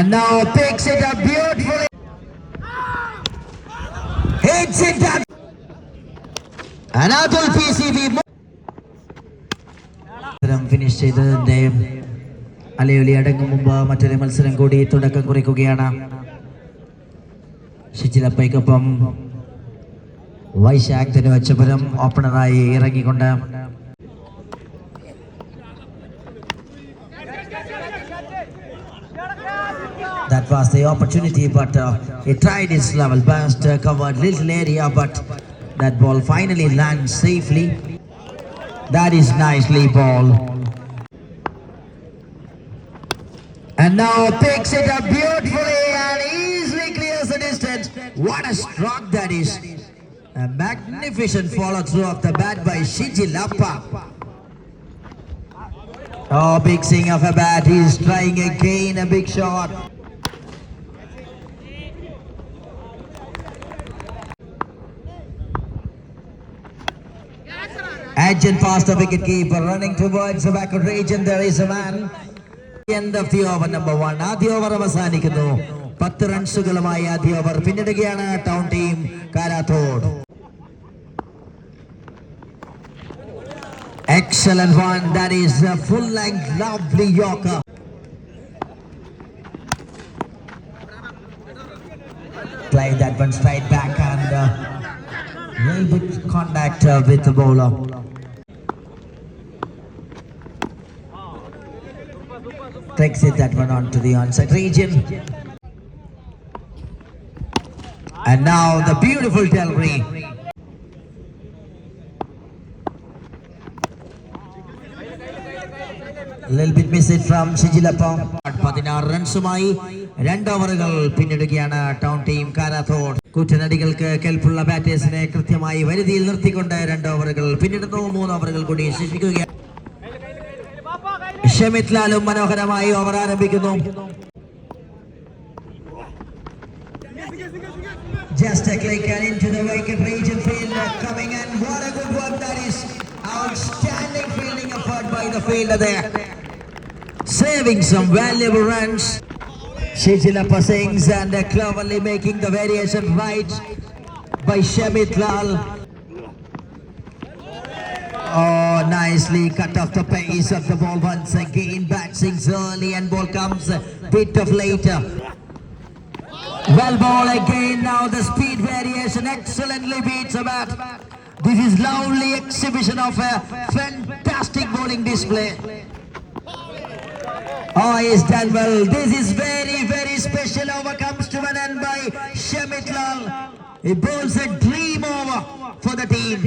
And now picks it up beautifully. Hits it up. Anadol PCB. മത്സരം finish ചെയ്തതിന്റെ അലയൊലി അടങ്ങും മുമ്പ് മറ്റൊരു മത്സരം കൂടി തുടക്കം കുറിക്കുകയാണ് ഷിജിലപ്പയ്ക്കൊപ്പം Vaishakh തിരുവച്ചപുരം ഓപ്പണറായി ഇറങ്ങിക്കൊണ്ട് That was the opportunity, but uh, he tried his level best, uh, covered little area, but that ball finally lands safely. That is nicely ball. And now picks it up beautifully and easily clears the distance. What a stroke that is. A magnificent follow through of the bat by Shiji Lappa. Oh, big swing of a bat. He's trying again a big shot. Agent past the wicket keeper running towards the backward region. There is a man. End of the over number one. ആദ്യ over അവസാനിക്കുന്നു പത്ത് റൺസുകളുമായി ആദ്യ over പിന്നിടുകയാണ് town team Karathode Excellent one. That is a full length, lovely Yorker. Play that one straight back and uh, little bit contact uh, with the bowler. Takes it that one onto the onside region. And now the beautiful delivery. From പതിനാറ് റൺസുമായി രണ്ട് ഓവറുകൾ പിന്നിടുകയാണ് town team Karathode കൂറ്റനടികൾക്ക് കെൽപ്പുള്ള ബാറ്റേഴ്സിനെ കൃത്യമായി വരുതിയിൽ നിർത്തിക്കൊണ്ട് രണ്ട് ഓവറുകൾ പിന്നിടുന്നു. മൂന്ന് ഓവറുകൾ കൂടി ശേഷിക്കുകയാണ്. ഷമിത് ലാലും മനോഹരമായി ഓവർ ആരംഭിക്കുന്നു. Just a. Saving some valuable runs. Shijilappa Singhs and cleverly making the variation right by Shamit Lal. Oh, nicely cut off the pace of the ball once again. Bat Singhs early and ball comes a bit of later. Well ball again now the speed variation excellently beats a bat. This is lovely exhibition of a fantastic bowling display. Oh, well. This is very, very special over comes to an end by Shemit Lal. He bowls a dream over for the team.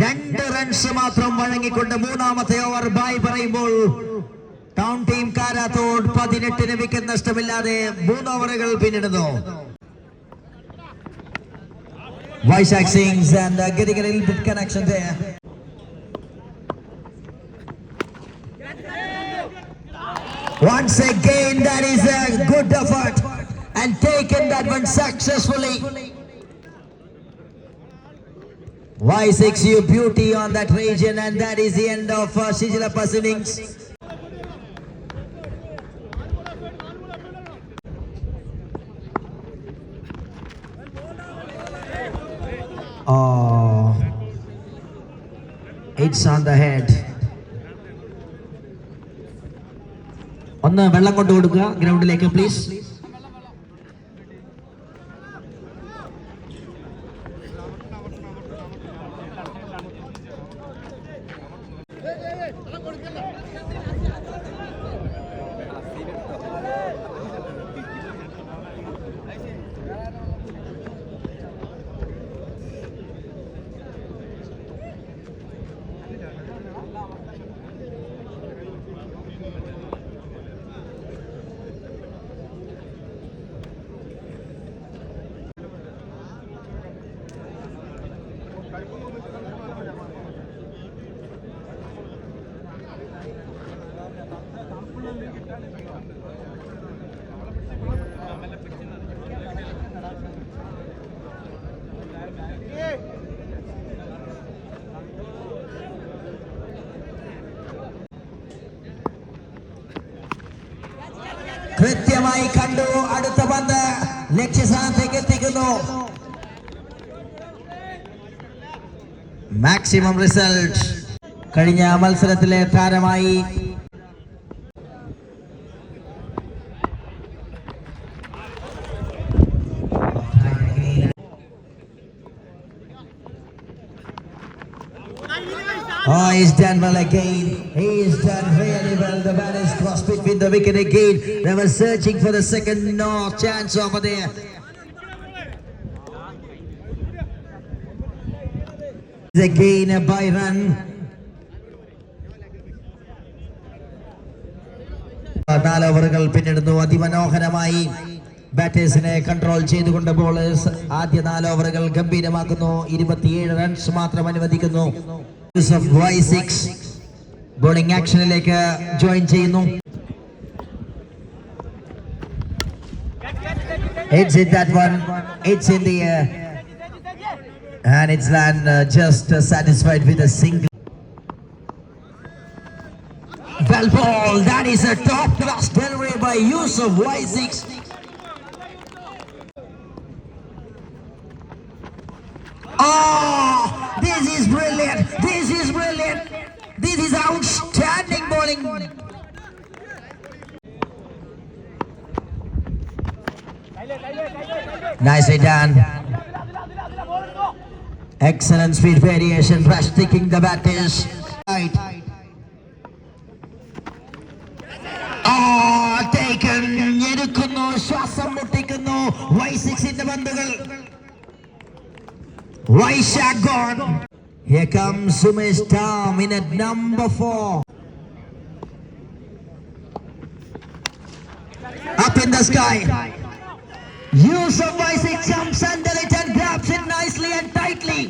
രണ്ട് runs മാത്രം വഴങ്ങിക്കൊണ്ട് മൂന്നാമത്തെ over bye പറയുമ്പോൾ town team Karathode പതിനെട്ടിന് wicket നഷ്ടമില്ലാതെ മൂന്ന് ഓവറുകൾ പിന്നിടുന്നു Vaishakh swings and getting a little bit connection Once again, that is a good effort and taken that one successfully. Y6 you beauty on that region and that is the end of uh, Shijilappa's innings. Oh, it's on the head. ഒന്ന് വെള്ളം കൊണ്ട് കൊടുക്കുക. ഗ്രൗണ്ടിലേക്ക് please കൃത്യമായി കണ്ടു. അടുത്ത പന്ത് ലക്ഷ്യസ്ഥാനത്തേക്ക് എത്തിക്കുന്നു. Maximum result കഴിഞ്ഞ മത്സരത്തിലെ താരമായി Oh, he's done well again. He's done really well. The man is crossed between the wicket again. They were searching for the second no chance over there. Again a by run. നാല് ഓവറുകൾ പിന്നിടുന്നു അതിമനോഹരമായി ബാറ്റേഴ്സിനെ control ചെയ്തുകൊണ്ട് bowlers ആദ്യ നാല് ഓവറുകൾ ഗംഭീരമാക്കുന്നു. ഇരുപത്തിയേഴ് runs മാത്രം അനുവദിക്കുന്നു. Bowling ആക്ഷനിലേക്ക് join ചെയ്യുന്നു. And it's land uh, just uh, satisfied with a single. Well ball, that is a top class delivery by Yusuf Y60. this is brilliant. This is brilliant. This is outstanding bowling. Nicely done. Excellent speed variation, rush taking the batters. Right. Ah, taken. ഞെരുക്കുന്നു ശ്വാസം മുട്ടിക്കുന്നു Y സിക്സിന്റെ പന്തുകൾ Vaishak gone. Here comes Sumesh Tam in at number four. Up in the sky. Yusuf Vaishak jumps under it and grabs it nicely and tightly.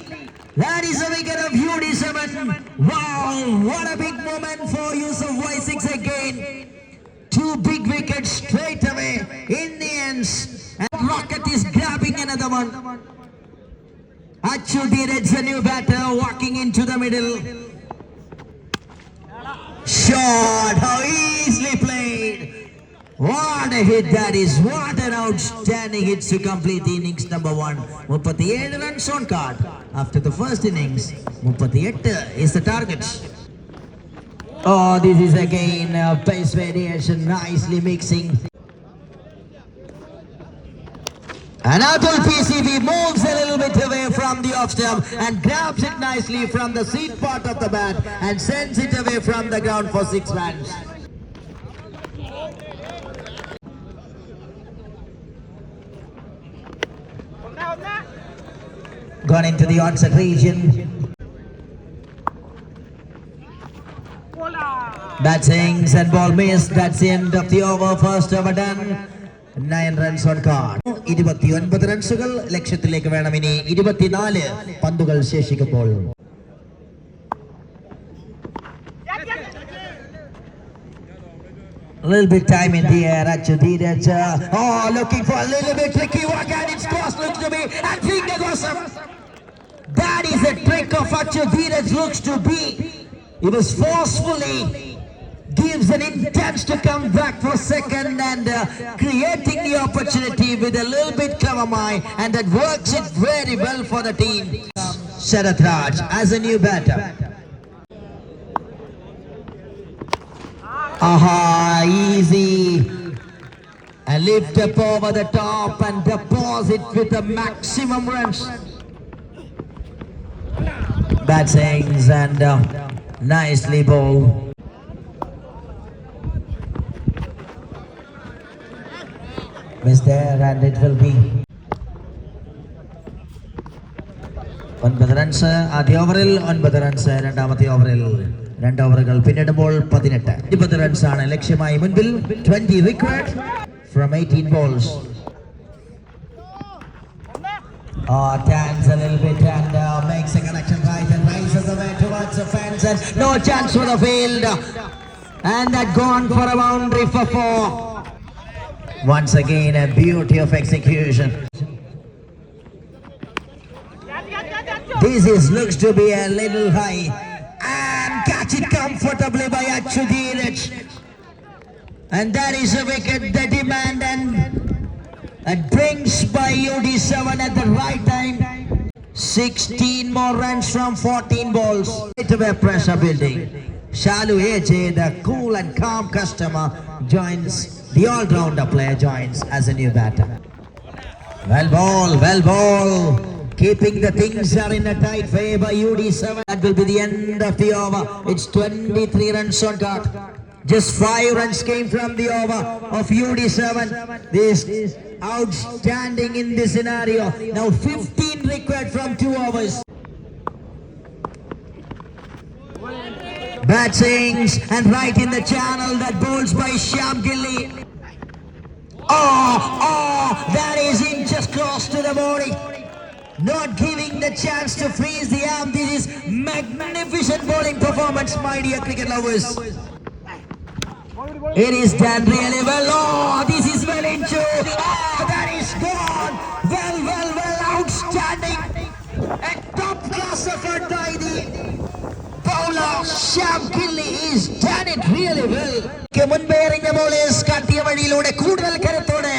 That is a wicket of UD7. Wow, what a big moment for Yusuf Vaishak again. Two big wickets straight away in the ends. And Rocket is grabbing another one. Achu Dheeraj, the new batter, walking into the middle. Shot, how easily played. What a hit that is. What an outstanding hit to complete innings number one. 37 runs on card. After the first innings, 38 is the target. Oh, this is again a pace variation, nicely mixing. And Atul PCB moves a little bit away from the off stump and grabs it nicely from the seat part of the bat and sends it away from the ground for six runs. Gone into the onset region. Batsings and ball missed. That's the end of the over. First over done. Nine runs on card ഇരുപത്തിയൊൻപത് റൺസുകൾ ലക്ഷ്യത്തിലേക്ക് വേണം ഇനി ഇരുപത്തിനാല് പന്തുകൾ ശേഷിക്കുമ്പോൾ A little bit time in the air, Achu Dheeraj. uh, Oh, looking for a little bit tricky work and it's cross looks to be and finger goes up. That is a trick of Achu Dheeraj looks to be. It is forcefully gives an intent to come back for second and uh, creating the opportunity with a little bit mind and that works it very well for the team. Sharath Raj as a new batter. Aha, easy. And lift up over the top and deposit with a maximum runs. Batsings and uh, nicely bowled. Miss there and it will be ഒൻപത് runs ആദ്യ ഓവറിൽ ഒൻപത് runs രണ്ടാമത്തെ ഓവറിൽ രണ്ട് ഓവറുകൾ പിന്നിടുമ്പോൾ പതിനെട്ട് ഇരുപത് റൺസ് ആണ് ലക്ഷ്യമായി മുൻപിൽ twenty required from eighteen balls Oh, turns a little bit and uh, makes a connection right and rises away towards the fence and no chance for the field. And that gone for a boundary for four. Once again, a beauty of execution. This is looks to be a little high and catch it comfortably by Achu Dheeraj. And that is a wicket, the demand and that brings by UD7 at the right time. 16 more runs from 14 balls. Right away pressure building. Shalu AJ, the cool and calm customer, joins, the all-rounder player joins as a new batter. Well ball, well ball. Keeping the things are in a tight favor. UD7. That will be the end of the over. It's 23 runs on card. Just five runs came from the over of UD7. This is outstanding in this scenario. Now 15 required from two overs. Batsings and right in the channel that bowls by Shyam Gilly. Oh, ah, oh, ah, that is in just close to the body. Not giving the chance to freeze the arm. This is magnificent bowling performance, my dear cricket lovers. It is done really well. Oh, this is well into. Oh, that is gone. Well, well, well, outstanding. A top class effort by the മുൻപേ എറിഞ്ഞ കാട്ടിയ വഴിയിലൂടെ കൂടുതൽ കരുത്തോടെ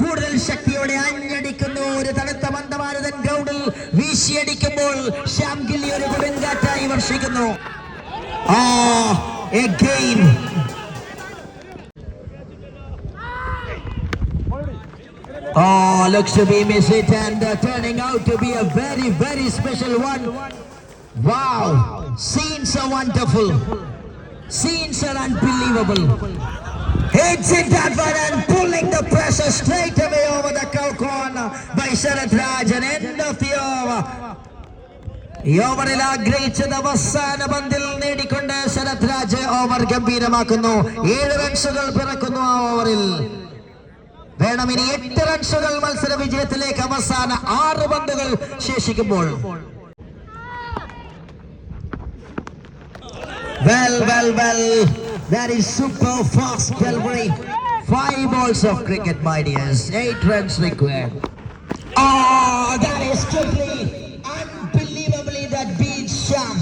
കൂടുതൽ ശക്തിയോടെ അഞ്ഞടിക്കുന്നു. ഒരു തണുത്ത മന്ദമാരുതൻ ഗ്രൗണ്ടിൽ വീശിയടിക്കുമ്പോൾ ശ്യാം ഗില്ലി ഒരു കൊടുങ്കാറ്റായി വർഷിക്കുന്നു. ആ Oh, looks to be miss it and uh, turning out to be a very, very special one. Wow, scenes are wonderful. Scenes are unbelievable. Hits it that and pulling the pressure straight away over the cow corner by Sharath Raj and end of the over. ഈ ഓവറിൽ ആഗ്രഹിച്ചത് അവസാന പന്തിൽ നേടിക്കൊണ്ട് Sharath Raj over ഗംഭീരമാക്കുന്നു ഏഴ് റൺസുകൾ പിറക്കുന്നു ആ ഓവറിൽ വേണം ഇനി എട്ട് റൺസുകൾ മത്സര വിജയത്തിലേക്ക് അവസാന ആറ് പന്തുകൾ ശേഷിക്കുമ്പോൾ Well, well, well, that is super fast delivery. Five balls of cricket, my dears. Eight runs required. Oh, that is quickly, unbelievably, that beats Sham.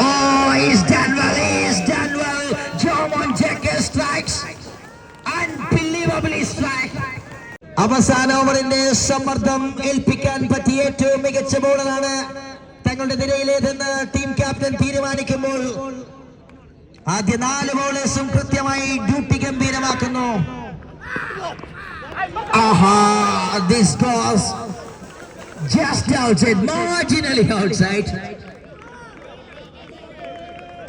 Oh, he's done well, he's done well. Jomon Jekker strikes. Unbelievably strike. അവസാന ഓവറിന്റെ സമ്മർദ്ദം ഏൽപ്പിക്കാൻ പറ്റിയ ഏറ്റവും മികച്ച ബോളറാണ് തങ്ങളുടെ നിരയിലേതെന്ന് team captain തീരുമാനിക്കുമ്പോൾ ആദ്യ നാല് ബോളേഴ്സും കൃത്യമായി duty ഗംഭീരമാക്കുന്നു Aaha this goes just outside marginally outside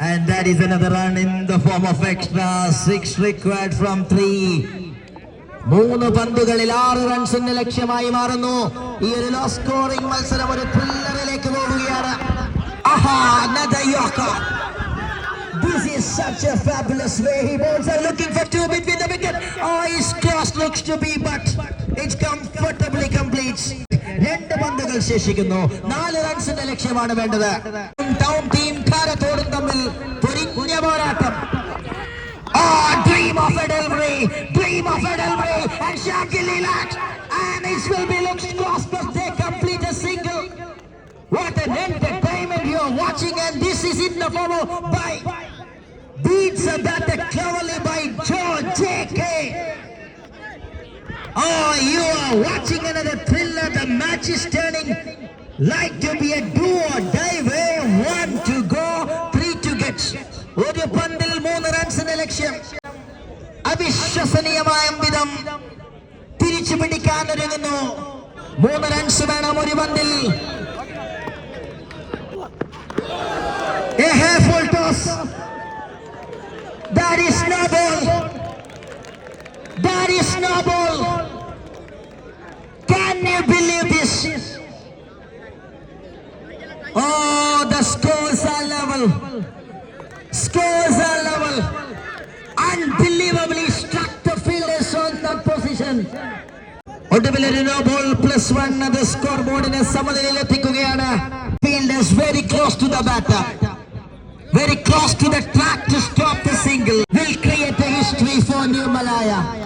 And that is another run in the form of extra. Six required from three. മൂന്ന് പന്തുകളിൽ ആറ് റൺസിന് ലക്ഷ്യമായി മാറുന്നു. ഈ ഒരു ലോ സ്കോറിംഗ് മത്സരം ഒരു ത്രില്ലറിലേക്ക് പോവുകയാണ് രണ്ട് പന്തുകൾ ശേഷിക്കുന്നു. നാല് റൺസിന്റെ ലക്ഷ്യമാണ് വേണ്ടത്. ടൗൺ തീം താരത്തോടും തമ്മിൽ പൊരിഞ്ഞ പോരാട്ടം. God, dream of a delivery, dream of a delivery, and Shakil Lilat, and it will be looks prosperous. They complete a single. What an entertainment you are watching, and this is it, the form by beats that cleverly by George J.K. Oh, you are watching another thriller. The match is turning like to be a do or die way. One to go, three to get. Would you ലക്ഷ്യം അവിശ്വസനീയമായ വിധം തിരിച്ചു പിടിക്കാൻ ഒരുങ്ങുന്നു മൂന്ന് runs വേണം ഒരു പന്തിൽ. Level. plus one the scoreboard in a summer field is very close to the batter. Very close to the track to stop the single. We'll create a history for new malaya.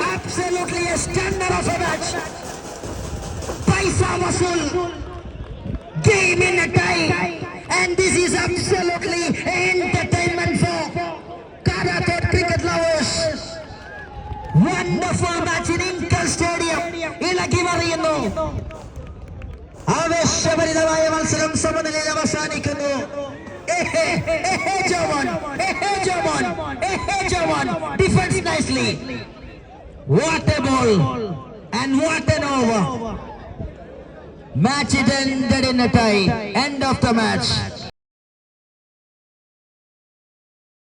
Absolutely a standard of a match. Paisa wasul game in a tie And this is absolutely entertainment for Karathot cricket lovers. Wonderful match in Inkal Stadium. ഇളകി മറിയുന്നു ആവേശഭരിതമായ മത്സരം സമനിലയിൽ അവസാനിക്കുന്നു എഹേ, എഹേ ജവാൻ, എഹേ ജവാൻ, എഹേ ജവാൻ. Defends nicely. What a ball and what an over. Match it ended in a tie. End of the match.